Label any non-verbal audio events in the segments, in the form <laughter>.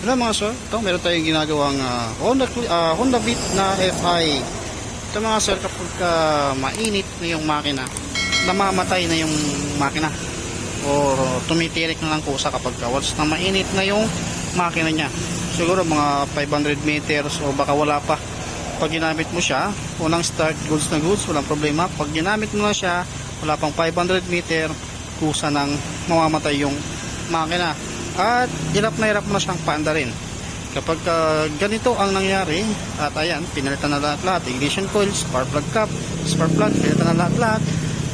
Hello mga sir, ito meron tayong ginagawang ah, Honda, ah, Honda Beat na FI. Ito mga sir, kapag ah, mainit na yung makina, namamatay na yung makina. O tumitirik na lang kusa kapag ah, once na mainit na yung makina niya. Siguro mga 500 meters o baka wala pa. Pag ginamit mo siya, unang start, goods na goods, walang problema. Pag ginamit mo na siya, wala pang 500 meter, kusa nang mamamatay yung makina. At hirap na hirap na siyang paanda rin. Kapag ah, ganito ang nangyari, at ayan, pinalitan na lahat-lahat, ignition coil, spark plug cap, spark plug, pinalitan na lahat-lahat,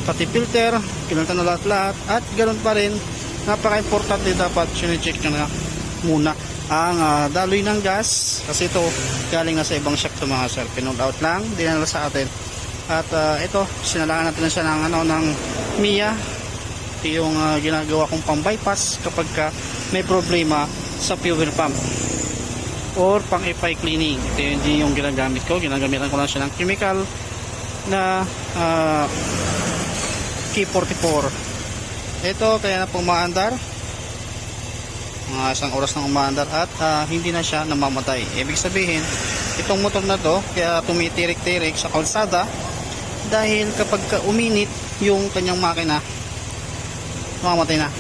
pati filter, pinalitan na lahat-lahat, at ganun pa rin, napaka-importante dapat sinicheck nyo na muna ang ah, daloy ng gas kasi ito galing na sa ibang shop to mga sir. Pinold out lang dinala sa atin. At ah, ito sinalangan natin na siya ng ano ng Mia. Yung ah, ginagawa kong pang bypass kapag ka may problema sa fuel pump or pang FI cleaning. Ito yung, hindi yung ginagamit ko. Ginagamitan ko lang siya ng chemical na ah, K44 ito kaya na pumaandar mga isang oras nang umaandar at ah, hindi na siya namamatay. Ibig sabihin itong motor na to kaya tumitirik-tirik sa kalsada dahil kapag ka uminit yung kanyang makina mamamatay na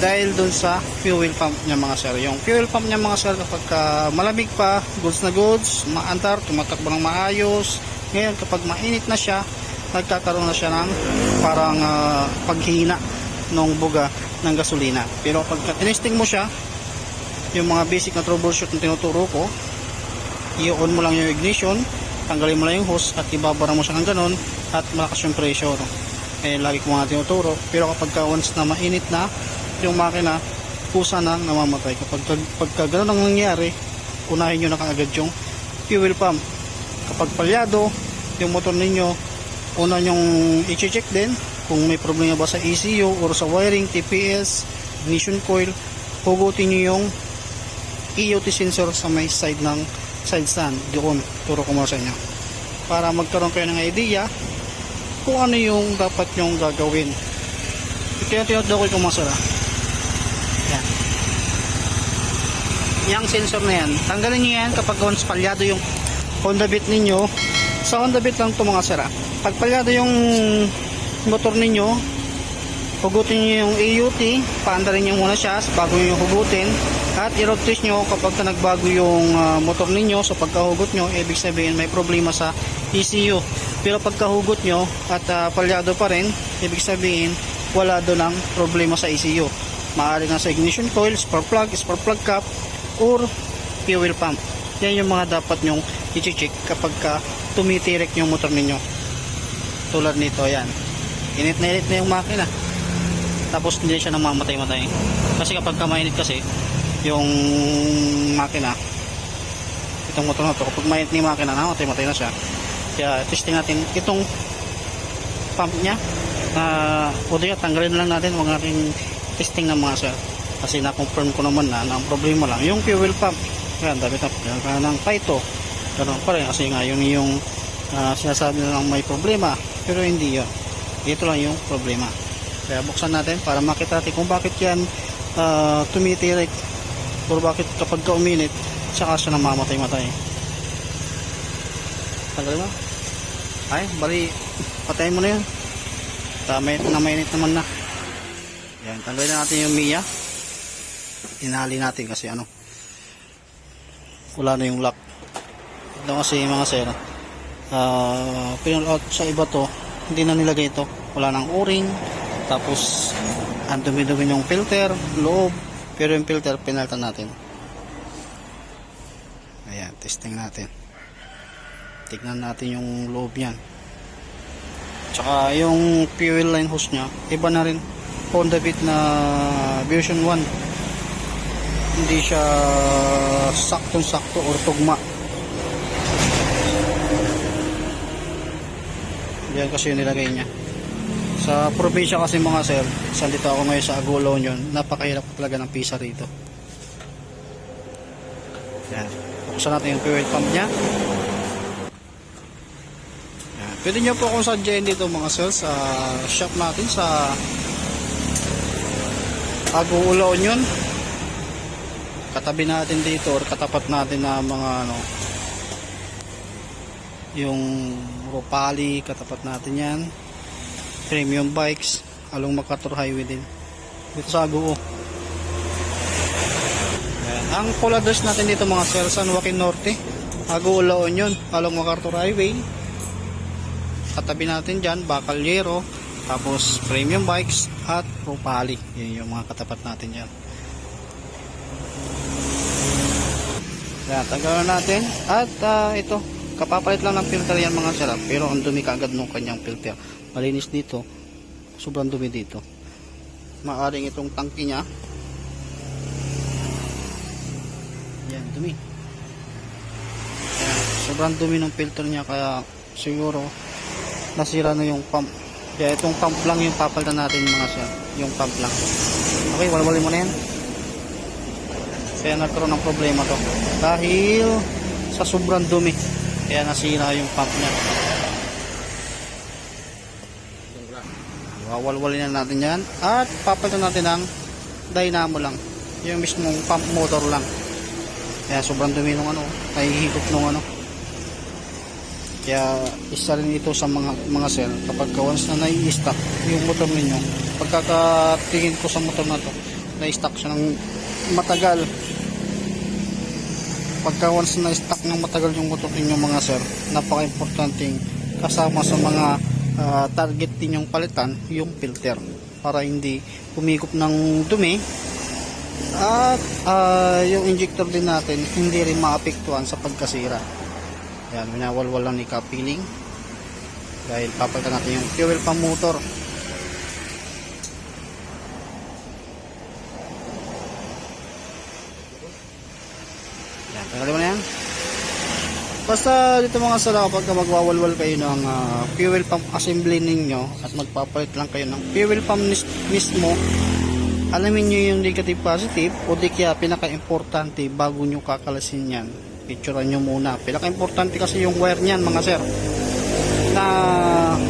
dahil dun sa fuel pump niya mga sir. Yung fuel pump niya mga sir kapag ka malamig pa goods na goods maandar tumatakbo ng maayos. Ngayon kapag mainit na siya nagkakaroon na siya ng parang ah, paghina ng buga ng gasolina. Pero pag tinesting mo siya yung mga basic na troubleshoot na tinuturo ko i-on mo lang yung ignition tanggalin mo lang yung hose at ibabara mo siya ng ganun at malakas yung pressure. Eh lagi ko mga tinuturo. Pero kapag ka once na mainit na yung makina kusa nang namamatay. Kapag pagka ganun ang nangyari unahin nyo na kaagad yung fuel pump. Kapag palyado yung motor ninyo una nyong i-check din kung may problema ba sa ECU or sa wiring, TPS, ignition coil. Hugutin nyo yung EOT sensor sa may side ng side stand. Doon turo ko muna sa inyo. Para magkaroon kayo ng idea kung ano yung dapat nyong gagawin. Ito yung tinutukoy ko masara yung sensor na yan. Tanggalin nyo yan kapag once palyado yung Honda Beat ninyo. Sa Honda Beat lang ito mga sira. Pag palyado yung motor ninyo hugutin nyo yung AUT paandarin nyo muna siya bago nyo hugutin. At i-road test nyo kapag ka nagbago yung ah, motor ninyo. So pagkahugot nyo ibig sabihin may problema sa ECU pero pagkahugot nyo at ah, palyado pa rin ibig sabihin wala doon ang problema sa ECU maaari na sa ignition coil, spark plug, spark plug cap or fuel pump. Yan yung mga dapat nyong i-check kapag ka tumitirik yung motor ninyo. Tulad nito yan. Init na init na yung makina. Tapos hindi siya namamatay-matay. Kasi kapag kamainit kasi yung makina itong motor na to kapag mainit na yung makina namatay-matay na siya. Kaya testing natin itong pump na uh, o diya tanggalin na lang natin. Huwag natin testing ng mga sir kasi na-confirm ko naman na, na ang problema lang yung fuel pump. Yan dami na ng Paito. Ganun pa rin kasi nga yun yung ah, sinasabi na may problema. Pero hindi yun. Ito lang yung problema. Kaya buksan natin para makita natin kung bakit yan ah, tumitirik or bakit kapag ka uminit saka siya namamatay-matay tagal mo. Ay bali patayin mo na yun. Tamay na mainit naman na. Yan tanggalin na natin yung Mia inali natin kasi ano wala na yung lock. Ito kasi mga sir uh, pinul out sa iba to hindi na nilagay ito. Wala nang o-ring tapos ang dumi-dumi yung filter loob pero yung filter pinaltan natin. Ayan testing natin. Tignan natin yung loob yan. Tsaka yung fuel line hose nya iba na rin. Honda Beat na version 1 hindi siya saktong sakto or tugma. Yan kasi yung nilagay niya. Sa probinsya kasi mga sir sandito ako ngayon sa Agulao yun napakahirap talaga ng pisa rito. Yan. Buksan natin yung fuel pump niya. Yan. pwede nyo po akong sadyain dito mga sir sa shop natin sa Agulao yun katabi natin dito or katapat natin na mga ano yung Ropali katapat natin yan. Premium bikes along MacArthur Highway din. Dito sa Aguo. Ayan. ang full address natin dito mga sir San Joaquin Norte Aguo La Union along MacArthur Highway. Katabi natin dyan Bacalero tapos premium bikes at Ropali yun yung mga katapat natin dyan Yan, tanggalan natin. At ah, ito, kapapalit lang ng filter yan mga sarap. Pero ang dumi kaagad nung kanyang filter. Malinis dito. Sobrang dumi dito. Maaring itong tangki niya. Yan, dumi. Yan, sobrang dumi ng filter niya kaya siguro nasira na yung pump. Kaya itong pump lang yung papalitan natin mga sarap. Yung pump lang. Okay, walwalin mo na yan. Kaya nagkaroon ng problema to. Dahil sa sobrang dumi. Kaya nasira yung pump niya. Wawalwalin na natin yan. At papalitan natin ng dynamo lang. Yung mismong pump motor lang. Kaya sobrang dumi nung ano. Nahihigop nung ano. Kaya isa rin ito sa mga mga sir kapag ka once na nai-stock yung motor ninyo pagkakatingin ko sa motor na to na-stock siya ng matagal pagka once na stock ng matagal yung motor ninyo mga sir napaka-importanting kasama sa mga ah, target ninyong palitan yung filter. Para hindi kumikop ng dumi. At ah, yung injector din natin hindi rin maapektuhan sa pagkasira. Yan minawalwal lang ni kapiling. Dahil papalitan natin yung fuel pump motor Mo na yan. Basta dito mga sala kapag magwawalwal kayo ng ah, fuel pump assembly ninyo at magpapalit lang kayo ng fuel pump mismo alamin nyo yung negative positive o di kaya pinaka-importante bago nyo kakalasin yan. Picturean nyo muna. Pinaka-importante kasi yung wire nyan mga sir na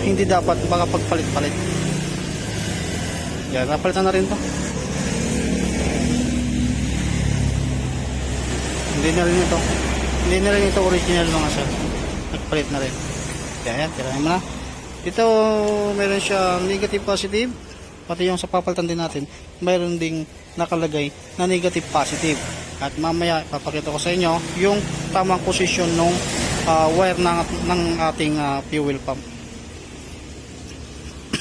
hindi dapat baka pagpalit-palit. Yan napalitan na rin to Hindi na rin ito. Hindi na rin ito original mga sir. Nagpalit na rin. Kaya yan, tirahin mo na. Ito, meron siyang negative positive. Pati yung sa papalitan din natin, mayroon ding nakalagay na negative positive. At mamaya, papakita ko sa inyo yung tamang posisyon ng wire ng, ng ating ah, fuel pump. <coughs>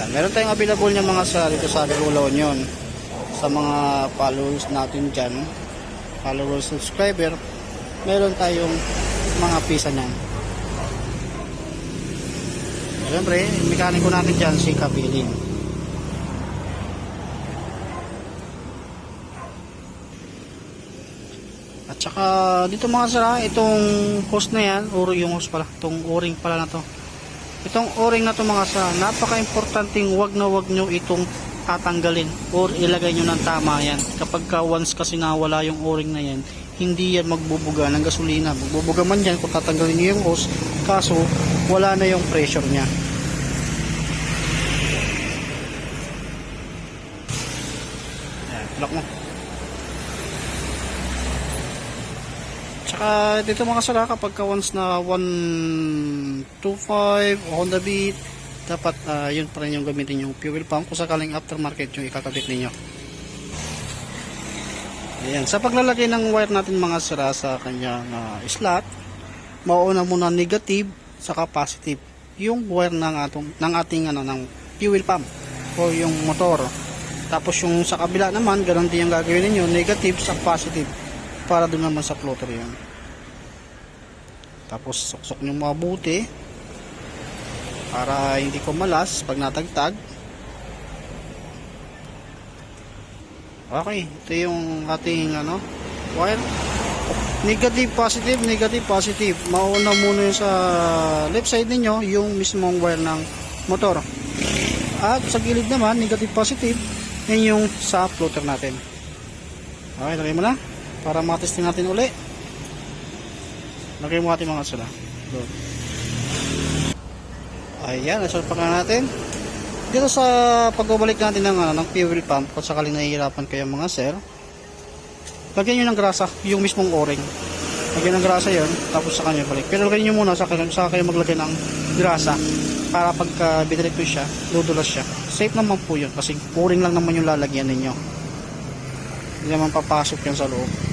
yan, meron tayong available niya mga sa dito sa Agula Union sa mga followers natin dyan followers subscriber meron tayong mga pisa niyan siyempre mekaniko natin dyan si Kapiling at saka dito mga sara itong hose na yan or yung hose pala itong o-ring pala na to. Itong o-ring na to mga sa napaka-importanting wag na wag nyo itong tatanggalin or ilagay nyo ng tama yan. Kapag ka once kasi nawala yung o-ring na yan hindi yan magbubuga ng gasolina. Magbubuga man yan kung tatanggalin nyo yung hose kaso wala na yung pressure nya Ayan, lock mo. Tsaka dito mga sala kapag ka once na 125 Honda Beat dapat ah, yun pa rin yung gamitin yung fuel pump kung sakaling aftermarket yung ikakabit ninyo. Ayan, sa paglalagay ng wire natin mga sira sa kanyang ah, slot, mauuna muna negative saka positive yung wire ng atong ng ating ano ng fuel pump o yung motor. Tapos yung sa kabila naman, ganun din yung gagawin ninyo, negative sa positive para doon naman sa floater yun. Tapos suksok nyo mabuti para hindi ko malas pag natagtag. Okay, ito yung ating ano, wire. Negative, positive, negative, positive. Mauna muna yung sa left side ninyo, yung mismong wire ng motor. At sa gilid naman, negative, positive, yan yung sa floater natin. Okay, lagay mo na. Para matesting natin uli. Lagay mo natin mga sila. Good. Ayan, nasalpak na natin. Dito sa pagbabalik natin ng, ano, ng fuel pump, kung sakaling nahihirapan kayo mga sir, lagyan nyo ng grasa, yung mismong o-ring. Lagyan ng grasa yon tapos sa kanya balik. Pero lagyan nyo muna sa, sa kayo maglagay ng grasa para pagka binalik ko siya, dudulas siya. Safe naman po yun kasi o-ring lang naman yung lalagyan ninyo. Hindi naman papasok yan sa loob.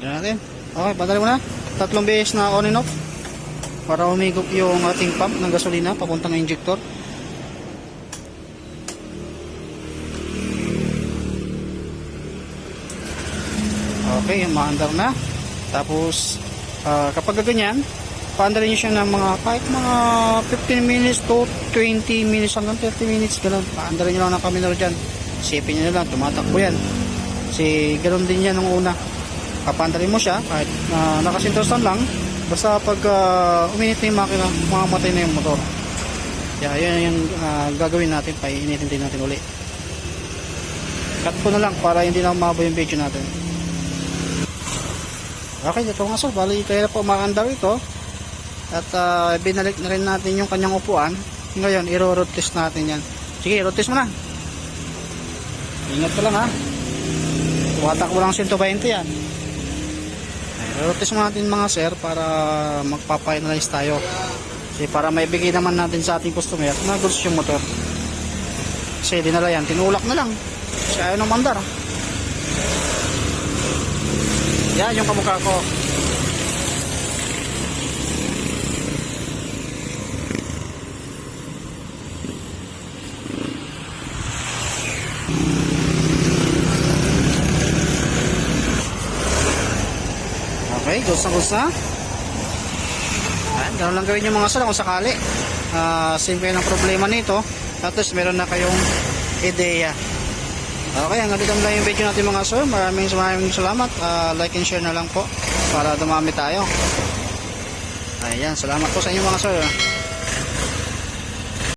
Na natin. Okay, padali mo na. Tatlong beses na on and off. Para humigop yung ating pump ng gasolina papuntang injector. Okay, maandar na. Tapos, ah, kapag ganyan, paandarin nyo siya ng mga kahit mga 15 minutes to 20 minutes hanggang 30 minutes, ganun. Paandarin nyo lang ng kaminor dyan. Isipin nyo na lang, tumatakbo yan. Kasi ganun din yan nung una. Papandarin mo siya, kahit na nakasintosan lang, basta pag ah, uminit na yung makina, mamamatay na yung motor. Kaya yun yung ah, gagawin natin, painitin din natin uli. Cut ko na lang para hindi na umaba yung video natin. Okay, ito nga sir, bali kaya po maandar ito. At ah, binalik na rin natin yung kanyang upuan. Ngayon, iro-road test natin yan. Sige, road test mo na. Ingat ka lang ha. Tumatak mo lang 120 yan. Mo natin mga sir para magpa-finalize tayo. Kasi para maibigay naman natin sa ating customer na goods yung motor. Kasi dinala yan, tinulak na lang. Kasi ayaw ng mandar. Yan yung kamukha ko. Okay, na. Ayan, ganun lang gawin yung mga sir kung sakali. Ah, same kayo ng problema nito. Least meron na kayong ideya. Okay, hanggang dito lang yung video natin mga sir. Maraming maraming salamat. Ah, like and share na lang po para dumami tayo. Ayan, salamat po sa inyo mga sir.